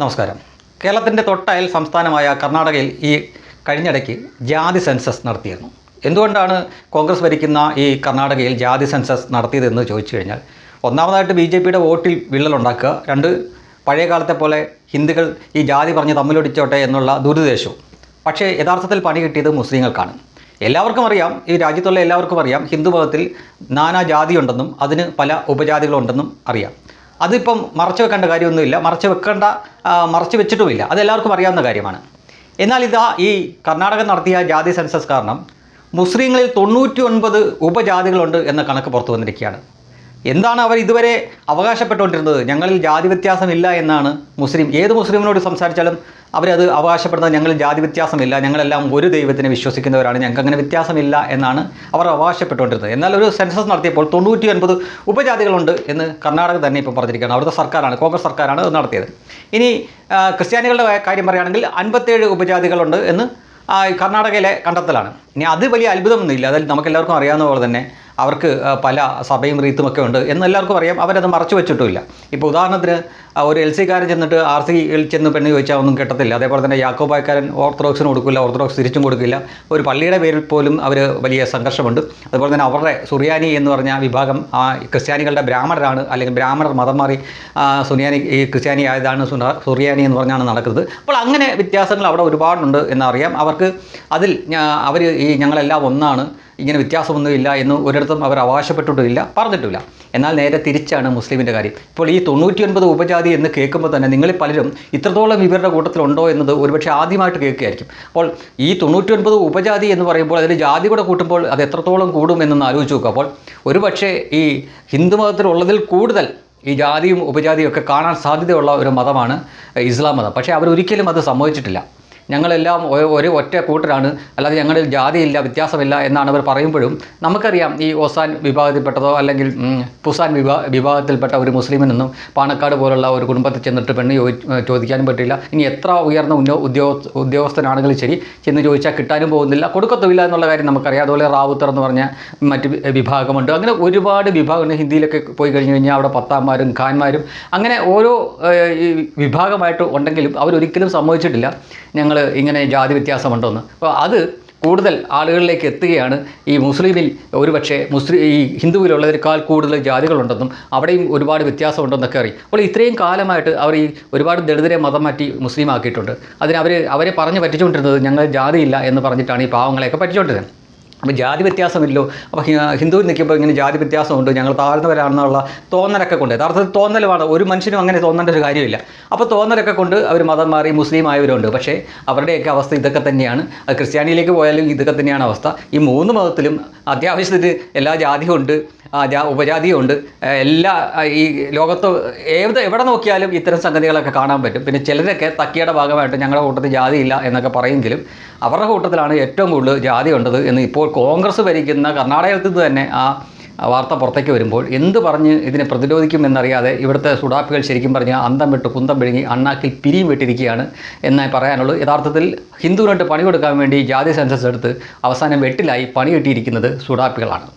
നമസ്കാരം. കേരളത്തിന്റെ തൊട്ടയൽ സംസ്ഥാനമായ കർണാടകയിൽ ഈ കഴിഞ്ഞിടയ്ക്ക് ജാതി സെൻസസ് നടത്തിയിരുന്നു. എന്തുകൊണ്ടാണ് കോൺഗ്രസ് ഭരിക്കുന്ന ഈ കർണാടകയിൽ ജാതി സെൻസസ് നടത്തിയതെന്ന് ചോദിച്ചു കഴിഞ്ഞാൽ ഒന്നാമതായിട്ട് ബി ജെ പിയുടെ വോട്ടിൽ വിള്ളലുണ്ടാക്കുക രണ്ട് പഴയ കാലത്തെ പോലെ ഹിന്ദുക്കൾ ഈ ജാതി പറഞ്ഞ് തമ്മിലൊടിച്ചോട്ടെ എന്നുള്ള ദുരുദ്ദേശവും. പക്ഷേ യഥാർത്ഥത്തിൽ പണി കിട്ടിയത് മുസ്ലിങ്ങൾക്കാണ്. എല്ലാവർക്കും അറിയാം ഈ രാജ്യത്തുള്ള എല്ലാവർക്കും അറിയാം ഹിന്ദു മതത്തിൽ നാനാ ജാതിയുണ്ടെന്നും അതിന് പല ഉപജാതികളുണ്ടെന്നും അറിയാം. അതിപ്പം മറച്ചു വെക്കേണ്ട കാര്യമൊന്നുമില്ല. മറച്ചു വെക്കേണ്ട മറച്ചു വെച്ചിട്ടുമില്ല. അതെല്ലാവർക്കും അറിയാവുന്ന കാര്യമാണ്. എന്നാൽ ഇതാ ഈ കർണാടക നടത്തിയ ജാതി സെൻസസ് കാരണം മുസ്ലിങ്ങളിൽ തൊണ്ണൂറ്റി ഒൻപത് ഉപജാതികളുണ്ട് എന്ന കണക്ക് പുറത്തു വന്നിരിക്കുകയാണ്. എന്താണ് അവർ ഇതുവരെ അവകാശപ്പെട്ടുകൊണ്ടിരുന്നത്? ഞങ്ങളിൽ ജാതി വ്യത്യാസമില്ല എന്നാണ് മുസ്ലിം. ഏത് മുസ്ലിമിനോട് സംസാരിച്ചാലും അവരത് അവകാശപ്പെടുന്നത് ഞങ്ങളിൽ ജാതി വ്യത്യാസമില്ല ഞങ്ങളെല്ലാം ഒരു ദൈവത്തിനെ വിശ്വസിക്കുന്നവരാണ് ഞങ്ങൾക്ക് അങ്ങനെ വ്യത്യാസമില്ല എന്നാണ് അവർ അവകാശപ്പെട്ടുകൊണ്ടിരുന്നത്. എന്നാൽ ഒരു സെൻസസ് നടത്തിയപ്പോൾ തൊണ്ണൂറ്റി ഒൻപത് ഉപജാതികളുണ്ട് എന്ന് കർണാടക തന്നെ ഇപ്പോൾ പറഞ്ഞിരിക്കുകയാണ്. അവിടുത്തെ സർക്കാരാണ് കോൺഗ്രസ് സർക്കാരാണ് അത് നടത്തിയത്. ഇനി ക്രിസ്ത്യാനികളുടെ കാര്യം പറയുകയാണെങ്കിൽ അൻപത്തേഴ് ഉപജാതികളുണ്ട് എന്ന് കർണാടകയിലെ കണ്ടെത്തലാണ്. ഇനി അത് വലിയ അത്ഭുതമൊന്നുമില്ല. അതിൽ നമുക്കെല്ലാവർക്കും അറിയാവുന്ന പോലെ തന്നെ അവർക്ക് പല സഭയും റീത്തുമൊക്കെ ഉണ്ട് എന്നെല്ലാവർക്കും അറിയാം. അവരത് മറച്ചു വെച്ചിട്ടുമില്ല. ഇപ്പോൾ ഉദാഹരണത്തിന് ഒരു എൽ സിക്കാരൻ ചെന്നിട്ട് ആർ സിയിൽ ചെന്ന് പെണ്ണ് ചോദിച്ചാൽ ഒന്നും കിട്ടത്തില്ല. അതേപോലെ തന്നെ യാക്കോബായക്കാരൻ ഓർത്തഡോക്സിന് കൊടുക്കില്ല ഓർത്തഡോക്സ് തിരിച്ചും കൊടുക്കില്ല. ഒരു പള്ളിയുടെ പേരിൽ പോലും അവർ വലിയ സംഘർഷമുണ്ട്. അതുപോലെ തന്നെ അവരുടെ സുറിയാനി എന്ന് പറഞ്ഞ വിഭാഗം ആ ക്രിസ്ത്യാനികളുടെ ബ്രാഹ്മണരാണ്. അല്ലെങ്കിൽ ബ്രാഹ്മണർ മതം മാറി സുനിയാനി ഈ ക്രിസ്ത്യാനി ആയതാണ് സുറിയാനി എന്ന് പറഞ്ഞാണ് നടക്കുന്നത്. അപ്പോൾ അങ്ങനെ വ്യത്യാസങ്ങൾ അവിടെ ഒരുപാടുണ്ട് എന്നറിയാം. അവർക്ക് അതിൽ അവർ ഈ ഞങ്ങളെല്ലാം ഒന്നാണ്. ഇങ്ങനെ വ്യത്യാസമൊന്നുമില്ല എന്ന് ഒരിടത്തും അവർ അവകാശപ്പെട്ടിട്ടുമില്ല പറഞ്ഞിട്ടില്ല എന്നാൽ നേരെ തിരിച്ചാണ് മുസ്ലിമിന്റെ കാര്യം. ഇപ്പോൾ ഈ തൊണ്ണൂറ്റിയൊൻപത് ഉപജാതി എന്ന് കേൾക്കുമ്പോൾ തന്നെ നിങ്ങളിൽ പലരും ഇത്രത്തോളം ഇവരുടെ കൂട്ടത്തിലുണ്ടോ എന്നത് ഒരുപക്ഷെ ആദ്യമായിട്ട് കേൾക്കുകയായിരിക്കും. അപ്പോൾ ഈ തൊണ്ണൂറ്റിയൊൻപത് ഉപജാതി എന്ന് പറയുമ്പോൾ അതിൽ ജാതി കൂടെ കൂട്ടുമ്പോൾ അത് എത്രത്തോളം കൂടും എന്നൊന്ന് ആലോചിച്ച് നോക്കുക. അപ്പോൾ ഒരുപക്ഷെ ഈ ഹിന്ദു മതത്തിലുള്ളതിൽ കൂടുതൽ ഈ ജാതിയും ഉപജാതിയും ഒക്കെ കാണാൻ സാധ്യതയുള്ള ഒരു മതമാണ് ഇസ്ലാം മതം. പക്ഷേ അവരൊരിക്കലും അത് സമ്മതിച്ചിട്ടില്ല. ഞങ്ങളെല്ലാം ഒരു ഒറ്റ കൂട്ടരാണ്. അല്ലാതെ ഞങ്ങളിൽ ജാതിയില്ല വ്യത്യാസമില്ല എന്നാണ് അവർ പറയുമ്പോഴും നമുക്കറിയാം ഈ ഓസാൻ വിഭാഗത്തിൽപ്പെട്ടതോ അല്ലെങ്കിൽ പുസാൻ വിഭാ വിഭാഗത്തിൽപ്പെട്ട ഒരു മുസ്ലിമിനൊന്നും പാണക്കാട് പോലുള്ള ഒരു കുടുംബത്തിൽ ചെന്നിട്ട് പെണ്ണ് ചോദി ചോദിക്കാനും പറ്റില്ല. ഇനി എത്ര ഉയർന്ന ഉന്നോ ഉദ്യോഗ ഉദ്യോഗസ്ഥനാണെങ്കിലും ശരി ചെന്ന് ചോദിച്ചാൽ കിട്ടാനും പോകുന്നില്ല കൊടുക്കത്തുമില്ല എന്നുള്ള കാര്യം നമുക്കറിയാം. അതുപോലെ റാവുത്തർ എന്ന് പറഞ്ഞ മറ്റ് വിഭാഗമുണ്ട്. അങ്ങനെ ഒരുപാട് വിഭാഗമുണ്ട് ഹിന്ദിയിലൊക്കെ പോയി കഴിഞ്ഞു കഴിഞ്ഞാൽ അവിടെ പത്താന്മാരും ഖാന്മാരും അങ്ങനെ ഓരോ വിഭാഗമായിട്ട് ഉണ്ടെങ്കിലും അവരൊരിക്കലും സമ്മതിച്ചിട്ടില്ല. ഞങ്ങൾ ഇങ്ങനെ ജാതി വ്യത്യാസമുണ്ടോയെന്ന് അപ്പോൾ അത് കൂടുതൽ ആളുകളിലേക്ക് എത്തുകയാണ് ഈ മുസ്ലിമിൽ ഒരുപക്ഷെ മുസ്ലിം ഈ ഹിന്ദുവിലുള്ളതിനേക്കാൾ കൂടുതൽ ജാതികളുണ്ടെന്നും അവിടെയും ഒരുപാട് വ്യത്യാസമുണ്ടെന്നൊക്കെ അറിയും. അപ്പോൾ ഇത്രയും കാലമായിട്ട് അവർ ഈ ഒരുപാട് ദളിതരെ മതം മാറ്റി മുസ്ലിം ആക്കിയിട്ടുണ്ട് അതിന് അവർ അവരെ പറഞ്ഞ് പറ്റിച്ചുകൊണ്ടിരുന്നത് ഞങ്ങൾ ജാതിയില്ല എന്ന് പറഞ്ഞിട്ടാണ് ഈ പാവങ്ങളെയൊക്കെ പറ്റിച്ചുകൊണ്ടിരുന്നത്. അപ്പോൾ ജാതി വ്യത്യാസമില്ലോ. അപ്പോൾ ഹിന്ദുവിൽ നിൽക്കുമ്പോൾ ഇങ്ങനെ ജാതി വ്യത്യാസമുണ്ട് ഞങ്ങൾ താഴ്ന്നവരാണെന്നുള്ള തോന്നലൊക്കെ കൊണ്ട്. യഥാർത്ഥത്തിൽ തോന്നലുമാണ്. ഒരു മനുഷ്യനും അങ്ങനെ തോന്നേണ്ട ഒരു കാര്യമില്ല. അപ്പോൾ തോന്നലൊക്കെ കൊണ്ട് അവർ മതം മാറി മുസ്ലിം ആയവരുണ്ട് പക്ഷേ അവരുടെയൊക്കെ അവസ്ഥ ഇതൊക്കെ തന്നെയാണ്. അത് ക്രിസ്ത്യാനിയിലേക്ക് പോയാലും ഇതൊക്കെ തന്നെയാണ് അവസ്ഥ. ഈ മൂന്ന് മതത്തിലും അത്യാവശ്യത്തിന് എല്ലാ ജാതിയും ഉണ്ട് ഉപജാതിയും ഉണ്ട് എല്ലാ ഈ ലോകത്ത് ഏത് എവിടെ നോക്കിയാലും ഇത്തരം സംഗതികളൊക്കെ കാണാൻ പറ്റും. പിന്നെ ചിലരൊക്കെ തക്കിയുടെ ഭാഗമായിട്ട് ഞങ്ങളുടെ കൂട്ടത്തിൽ ജാതിയില്ല എന്നൊക്കെ പറയുമെങ്കിലും അവരുടെ കൂട്ടത്തിലാണ് ഏറ്റവും കൂടുതൽ ജാതി ഉണ്ടത് എന്ന് ഇപ്പോൾ കോൺഗ്രസ് ഭരിക്കുന്ന കർണാടകത്തിൽ നിന്ന് തന്നെ ആ വാർത്ത പുറത്തേക്ക് വരുമ്പോൾ എന്ത് പറഞ്ഞ് ഇതിനെ പ്രതിരോധിക്കുമെന്നറിയാതെ ഇവിടുത്തെ സുഡാപ്പികൾ ശരിക്കും പറഞ്ഞാൽ അന്തം വിട്ട് കുന്തം പിഴുങ്ങി അണ്ണാക്കിൽ പിരിയും വിട്ടിരിക്കുകയാണ് എന്നേ പറയാനുള്ളൂ. യഥാർത്ഥത്തിൽ ഹിന്ദുവിനായിട്ട് പണി കൊടുക്കാൻ വേണ്ടി ജാതി സെൻസസ് എടുത്ത് അവസാനം വെട്ടിലായി പണി കിട്ടിയിരിക്കുന്നത് സുഡാപ്പികളാണ്.